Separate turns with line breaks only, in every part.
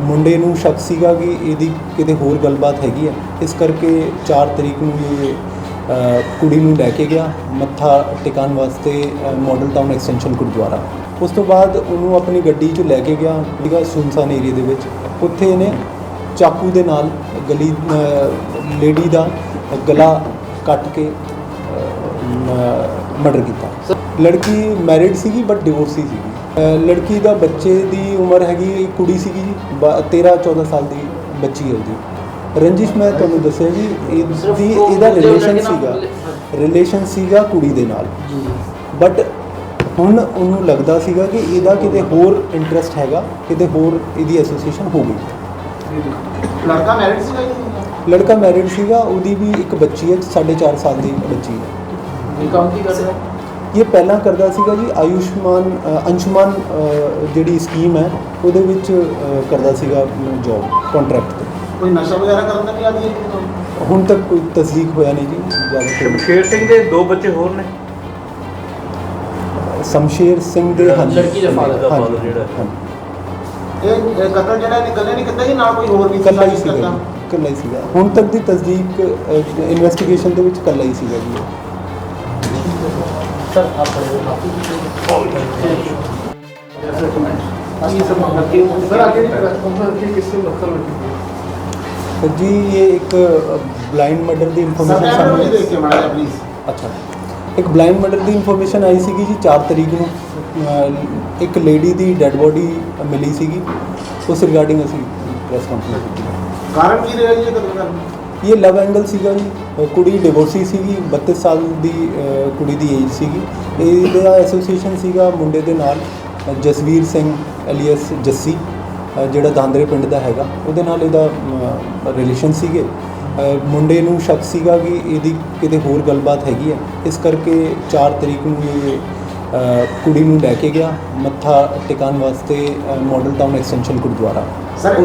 ਮੁੰਡੇ ਨੂੰ ਸ਼ੱਕ ਸੀਗਾ ਕਿ ਇਹਦੀ ਕਿਤੇ ਹੋਰ ਗੱਲਬਾਤ ਹੈਗੀ ਹੈ ਇਸ ਕਰਕੇ 4 ਤਰੀਕ ਨੂੰ ਇਹ ਕੁੜੀ ਨੂੰ ਲੈ ਕੇ ਗਿਆ, ਮੱਥਾ ਟਿਕਾਉਣ ਵਾਸਤੇ ਮਾਡਲ ਟਾਊਨ ਐਕਸਟੈਂਸ਼ਨ ਗੁਰਦੁਆਰਾ। ਉਸ ਤੋਂ ਬਾਅਦ ਉਹਨੂੰ ਆਪਣੀ ਗੱਡੀ 'ਚ ਲੈ ਕੇ ਗਿਆ ਸੀਗਾ ਸੁਨਸਾਨ ਏਰੀਆ ਦੇ ਵਿੱਚ। ਉੱਥੇ ਇਹਨੇ ਚਾਕੂ ਦੇ ਨਾਲ ਗਲੀ ਲੇਡੀ ਦਾ ਗਲਾ ਕੱਟ ਕੇ ਮਰਡਰ ਕੀਤਾ। ਲੜਕੀ ਮੈਰਿਡ ਸੀਗੀ ਬਟ ਡਿਵੋਰਸੀ ਸੀਗੀ। ਲੜਕੀ ਦਾ ਬੱਚੇ ਦੀ ਉਮਰ ਹੈਗੀ ਕੁੜੀ ਸੀਗੀ ਜੀ 13 14 ਸਾਲ ਦੀ ਬੱਚੀ ਹੈ ਉਹਦੀ। ਰੰਜਿਸ਼ ਮੈਂ ਤੁਹਾਨੂੰ ਦੱਸਿਆ ਜੀ ਇਹਦੀ ਇਹਦਾ ਰਿਲੇਸ਼ਨ ਸੀਗਾ। ਰਿਲੇਸ਼ਨ ਸੀਗਾ ਕੁੜੀ ਦੇ ਨਾਲ। ਬਟ ਹੁਣ ਉਹਨੂੰ ਲੱਗਦਾ ਸੀਗਾ ਕਿ ਇਹਦਾ ਕਿਤੇ ਹੋਰ ਇੰਟਰਸਟ ਹੈਗਾ ਕਿਤੇ ਹੋਰ ਇਹਦੀ ਐਸੋਸੀਏਸ਼ਨ ਹੋ ਗਈ।
ਲੜਕਾ ਮੈਰਿਡ ਸੀਗਾ ਜੀ?
ਲੜਕਾ ਮੈਰਿਡ ਸੀਗਾ ਉਹਦੀ ਵੀ ਇੱਕ ਬੱਚੀ ਹੈ 4.5 ਸਾਲ ਦੀ ਬੱਚੀ ਹੈ।
ਇਹ ਕੰਮ ਕੀ ਕਰਦੇ?
ਇਹ ਪਹਿਲਾਂ ਕਰਦਾ ਸੀਗਾ ਜੀ ਆਯੁਸ਼ਮਾਨ ਅੰਸ਼ੁਮਾਨ ਜਿਹੜੀ ਸਕੀਮ ਹੈ ਉਹਦੇ ਵਿੱਚ ਕਰਦਾ ਸੀਗਾ ਜੌਬ ਕੰਟਰੈਕਟ ਤੇ।
ਕੋਈ ਨਸ਼ਾ ਵਗੈਰਾ ਕਰਨ ਦਾ ਵੀ ਆਦੀ ਹੈ
ਹੁਣ ਤੱਕ ਕੋਈ ਤਸਦੀਕ ਹੋਇਆ ਨਹੀਂ ਜੀ ਜ਼ਿਆਦਾ
ਸ਼ਮਸ਼ੇਰ ਸਿੰਘ ਦੇ ਦੋ ਬੱਚੇ ਹੋਰ ਨੇ।
ਸ਼ਮਸ਼ੇਰ ਸਿੰਘ ਦੇ ਹਾਂਜੀ
ਲੜਕੀ ਦਾ father,
ਦਾ father ਜਿਹੜਾ।
ਇਹ ਇਹ ਕਤਲ ਜਿਹੜਾ ਇਹਨੇ ਇਕੱਲੇ ਨਹੀਂ ਕੀਤਾ ਜੀ ਨਾਲ ਕੋਈ ਹੋਰ ਵੀ
ਇਕੱਲਾ ਹੀ
ਸੀਗਾ
ਇਕੱਲਾ ਹੀ ਸੀਗਾ। ਹੁਣ ਤੱਕ ਦੀ ਤਸਦੀਕ ਇਨਵੈਸਟੀਗੇਸ਼ਨ ਦੇ ਵਿੱਚ ਇਕੱਲਾ ਹੀ ਸੀਗਾ ਜੀ।
लगी
तो जी ये एक ਬਲਾਈਂਡ ਮਰਡਰ ਦੀ ਇਨਫੋਰਮੇਸ਼ਨ
सर
ਸਾਹਮਣੇ
देख के मारा प्लीज
ਅੱਛਾ ਇੱਕ ਬਲਾਈਂਡ ਮਰਡਰ ਦੀ ਇਨਫੋਰਮੇਸ਼ਨ ਆਈ ਸੀਗੀ ਜੀ 4 ਤਰੀਕ ਨੂੰ ਅਹ, ਇੱਕ ਲੇਡੀ ਦੀ ਡੈੱਡ ਬੋਡੀ ਮਿਲੀ ਸੀਗੀ ਉਸ ਰਿਗਾਰਡਿੰਗ ਅਸੀਂ ਪ੍ਰੈਸ ਕਾਨਫਰੰਸ ਕੀਤੀ
कारण की रही है कत्ल करने
ਇਹ ਲਵ ਐਂਗਲ ਸੀਗਾ ਜੀ। ਕੁੜੀ ਡਿਵੋਰਸੀ ਸੀਗੀ 32 ਸਾਲ ਦੀ ਕੁੜੀ ਦੀ ਏਜ ਸੀਗੀ। ਇਹਦਾ ਐਸੋਸੀਏਸ਼ਨ ਸੀਗਾ ਮੁੰਡੇ ਦੇ ਨਾਲ ਜਸਵੀਰ ਸਿੰਘ ਐਲੀਅਸ ਜੱਸੀ ਜਿਹੜਾ ਦਾਂਦਰੇ ਪਿੰਡ ਦਾ ਹੈਗਾ। ਉਹਦੇ ਨਾਲ ਇਹਦਾ ਰਿਲੇਸ਼ਨ ਸੀਗੇ। ਮੁੰਡੇ ਨੂੰ ਸ਼ੱਕ ਸੀਗਾ ਕਿ ਇਹਦੀ ਕਿਤੇ ਹੋਰ ਗੱਲਬਾਤ ਹੈਗੀ ਹੈ। ਇਸ ਕਰਕੇ 4 ਤਰੀਕ ਨੂੰ ਇਹ ਕੁੜੀ ਨੂੰ ਲੈ ਕੇ ਗਿਆ ਮੱਥਾ ਟਿਕਾਉਣ ਵਾਸਤੇ model town extension
gurdwara.
Sir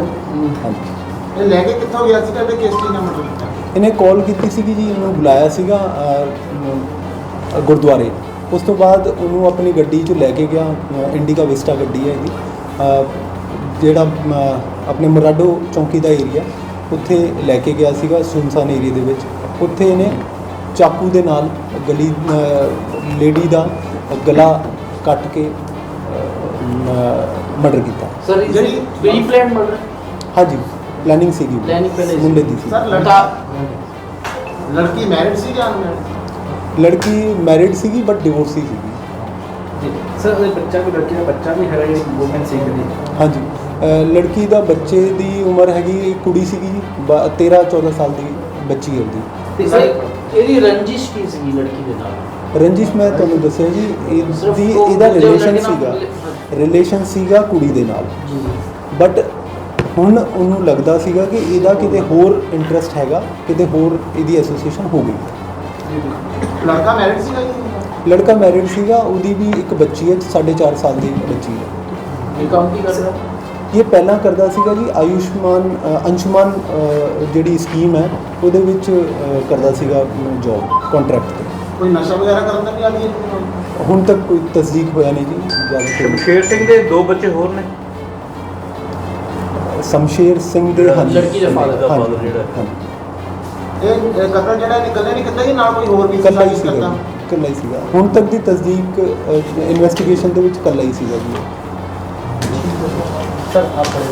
ਹਾਂਜੀ।
ਇਹ ਲੈ ਕੇ ਕਿੱਥੋਂ ਗਿਆ ਸੀਗਾ ਤੇ ਕਿਸ ਚੀਜ਼ ਨਾਲ ਮਤਲਬ ਕੀਤਾ?
ਇਹਨੇ ਕਾਲ ਕੀਤੀ ਸੀਗੀ ਜੀ ਇਹਨੂੰ ਬੁਲਾਇਆ ਸੀਗਾ ਅਹ, ਗੁਰਦੁਆਰੇ। ਉਸ ਤੋਂ ਬਾਅਦ ਉਹਨੂੰ ਆਪਣੀ ਗੱਡੀ 'ਚ ਲੈ ਕੇ ਗਿਆ ਅਹ, ਇੰਡੀਕਾ ਵਿਸਟਾ ਗੱਡੀ ਹੈ ਇਹਦੀ। ਅਹ, ਜਿਹੜਾ ਅਮ, ਆਪਣੇ ਮਰਾਡੋ ਚੌਂਕੀ ਦਾ ਏਰੀਆ ਉੱਥੇ ਲੈ ਕੇ ਗਿਆ ਸੀਗਾ ਸੁਨਸਾਨ ਏਰੀਆ ਦੇ ਵਿੱਚ। ਉੱਥੇ ਇਹਨੇ ਚਾਕੂ ਦੇ ਨਾਲ ਗਲੀ ਲੇਡੀ ਦਾ ਗਲਾ ਕੱਟ ਕੇ ਮਰਡਰ ਕੀਤਾ।
ਸਰ
ਜਿਹੜੀ-
ਪ੍ਰੀ ਪਲਾਨ ਮਰਡਰ?
ਹਾਂਜੀ। ਪਲੈਨਿੰਗ ਸੀਗੀ
Planning ਪਹਿਲੇ ਸੀ।
ਮੁੰਡੇ ਦੀ ਸੀ।
ਸਰ ਲੜਕਾ ਲੜਕੀ ਮੈਰਿਡ ਸੀ ਜਾਂ ਅਨਮੈਰਿਡ?
ਲੜਕੀ ਮੈਰਿਡ ਸੀਗੀ ਬਟ ਡਿਵੋਰਸੀ ਸੀਗੀ।
ਸਰ ਇਹ ਬੱਚਾ ਵੀ ਲੜਕੀ ਦਾ ਬੱਚਾ ਵੀ ਹੈ ਇਹ ਵੂਮਨ ਸੀ ਜਿਹੜੀ
ਹਾਂਜੀ। ਅ, ਲੜਕੀ ਦਾ ਬੱਚੇ ਦੀ ਉਮਰ ਹੈਗੀ ਕੁੜੀ ਸੀਗੀ ਜੀ 13 14 ਸਾਲ ਦੀ ਬੱਚੀ ਹੈ ਉਹਦੀ।
ਤੇ ਸਰ ਇਹਦੀ ਰੰਜਿਸ਼ ਕੀ ਸੀਗੀ ਲੜਕੀ ਦੇ ਨਾਲ?
ਰੰਜਿਸ਼ ਮੈਂ ਤੁਹਾਨੂੰ ਦੱਸਿਆ ਜੀ
ਸਿਰਫ
ਇਹਦੀ
ਉਹ
ਇਹਦਾ
ਦੂਜੇ
ਰਿਲੇਸ਼ਨ
ਨਾਲ
ਸੀਗਾ। ਰਿਲੇਸ਼ਨ ਸੀਗਾ ਕੁੜੀ ਦੇ ਨਾਲ।
ਜੀ।
ਬਟ ਹੁਣ ਉਹਨੂੰ ਲੱਗਦਾ ਸੀਗਾ ਕਿ ਇਹਦਾ ਕਿਤੇ ਹੋਰ ਇੰਟਰਸਟ ਹੈਗਾ ਕਿਤੇ ਹੋਰ ਇਹਦੀ ਐਸੋਸੀਏਸ਼ਨ ਹੋ ਗਈ।
ਲੜਕਾ ਮੈਰਿਡ ਸੀਗਾ ਜੀ?
ਲੜਕਾ ਮੈਰਿਡ ਸੀਗਾ ਉਹਦੀ ਵੀ ਇੱਕ ਬੱਚੀ ਹੈ 4.5 ਸਾਲ ਦੀ ਬੱਚੀ ਹੈ।
ਇਹ ਕੰਮ ਕੀ ਕਰਦਾ?
ਇਹ ਪਹਿਲਾਂ ਕਰਦਾ ਸੀਗਾ ਜੀ ਆਯੁਸ਼ਮਾਨ ਅੰਸ਼ੁਮਾਨ ਜਿਹੜੀ ਸਕੀਮ ਹੈ ਉਹਦੇ ਵਿੱਚ ਕਰਦਾ ਸੀਗਾ ਜੌਬ ਕੰਟਰੈਕਟ ਤੇ।
ਕੋਈ ਨਸ਼ਾ ਵਗੈਰਾ ਕਰਨ ਦਾ ਵੀ ਆਦੀ
ਹੁਣ ਤੱਕ ਕੋਈ ਤਸਦੀਕ ਹੋਇਆ ਨਹੀਂ ਜੀ।
ਸ਼ਮਸ਼ੇਰ ਸਿੰਘ ਦੇ ਦੋ ਬੱਚੇ ਹੋਰ ਨੇ।
ਸ਼ਮਸ਼ੇਰ ਸਿੰਘ ਦੇ ਹਾਂਜੀ
ਲੜਕੀ ਦਾ father,
ਦਾ father ਜਿਹੜਾ।
ਹਾਂਜੀ।
ਇਹ ਇਹ ਕਤਲ ਜਿਹੜਾ ਇਹਨੇ ਇਕੱਲੇ ਨਹੀਂ ਕੀਤਾ ਜੀ ਨਾਲ ਕੋਈ ਹੋਰ ਵੀ
ਇਕੱਲਾ ਹੀ ਸੀਗਾ ਜੀ, ਇਕੱਲਾ ਹੀ ਸੀਗਾ ਹੁਣ ਤੱਕ ਦੀ ਤਸਦੀਕ ਇਨਵੈਸਟੀਗੇਸ਼ਨ ਦੇ ਵਿੱਚ ਇਕੱਲਾ ਹੀ ਸੀਗਾ ਜੀ
ਸਰ ਆਪਣੇ